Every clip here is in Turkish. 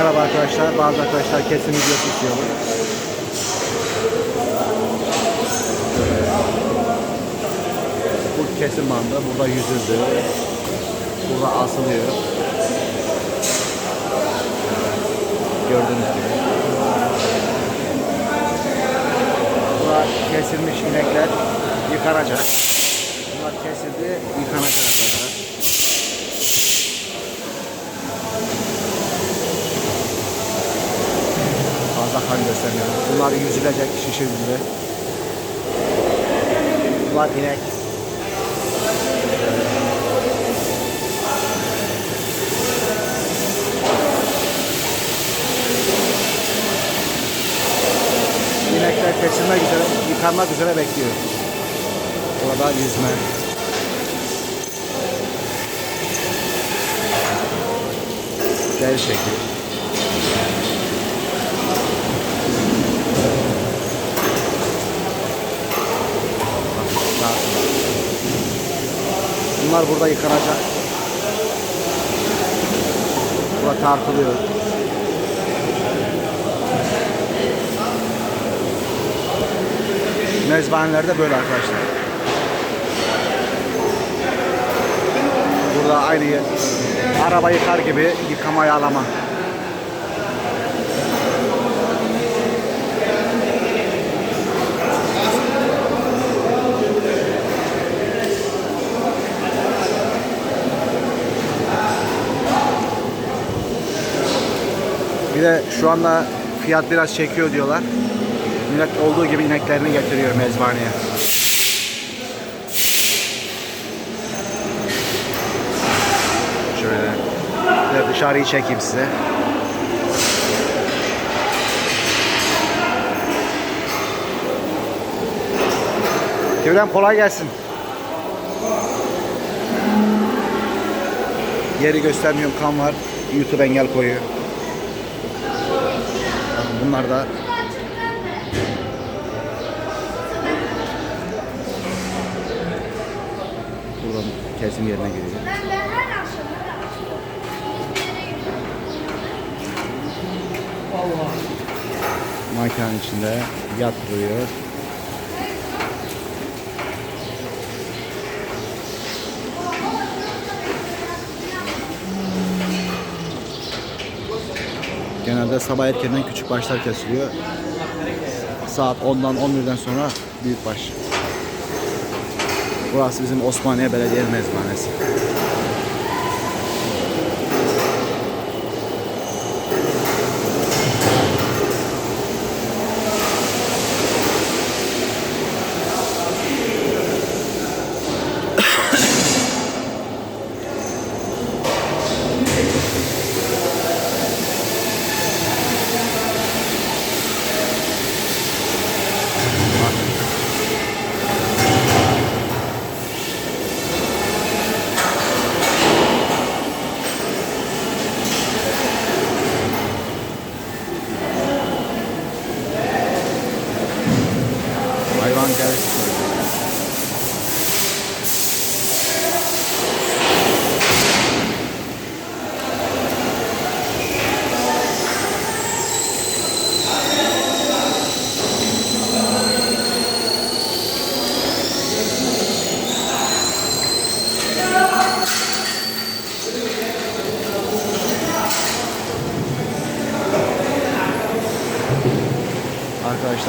Merhaba arkadaşlar. Bazı arkadaşlar kesim videosu istiyorlar. Bu kesim bandı. Burada yüzüldü. Burada asılıyor. Gördüğünüz gibi. Burada kesilmiş inekler yıkanacak. Bunlar kesildi, yıkanacak arkadaşlar. Kan göstermiyorum. Bunlar yüzülecek şişirildi. Bunlar inek. İnekler kesilmek üzere, yıkanmak üzere bekliyor. Burada yüzme. Gel şekli. Bunlar burada yıkanacak. Burada tartılıyor. Mezbanelerde böyle arkadaşlar. Burada aynı. Araba yıkar gibi yıkama yağlama. Bir de şu anda fiyat biraz çekiyor diyorlar. Millet olduğu gibi ineklerini getiriyor mezbaneye. Şöyle bir dışarıyı çekeyim size. Devrem kolay gelsin. Yeri göstermiyorum kan var. YouTube engel koyuyor. Bunlar da buradan kesim yerine giriyor. Makinenin içinde yatırıyor. Genelde sabah erkenden küçük başlar kesiliyor. Saat 10'dan 11'den sonra büyük baş. Burası bizim Osmaniye Belediye Mezbanesi.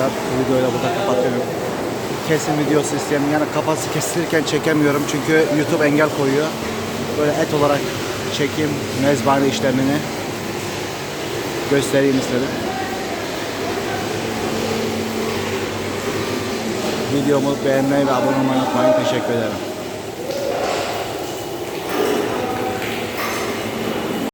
Arkadaşlar bu videoyu da burada kapatıyorum. Kesim videosu isteyen yani kafası kesilirken çekemiyorum çünkü YouTube engel koyuyor. Böyle et olarak çekeyim mezbane işlemini göstereyim istedim. Videomu beğenmeyi ve abone olmayı unutmayın. Teşekkür ederim.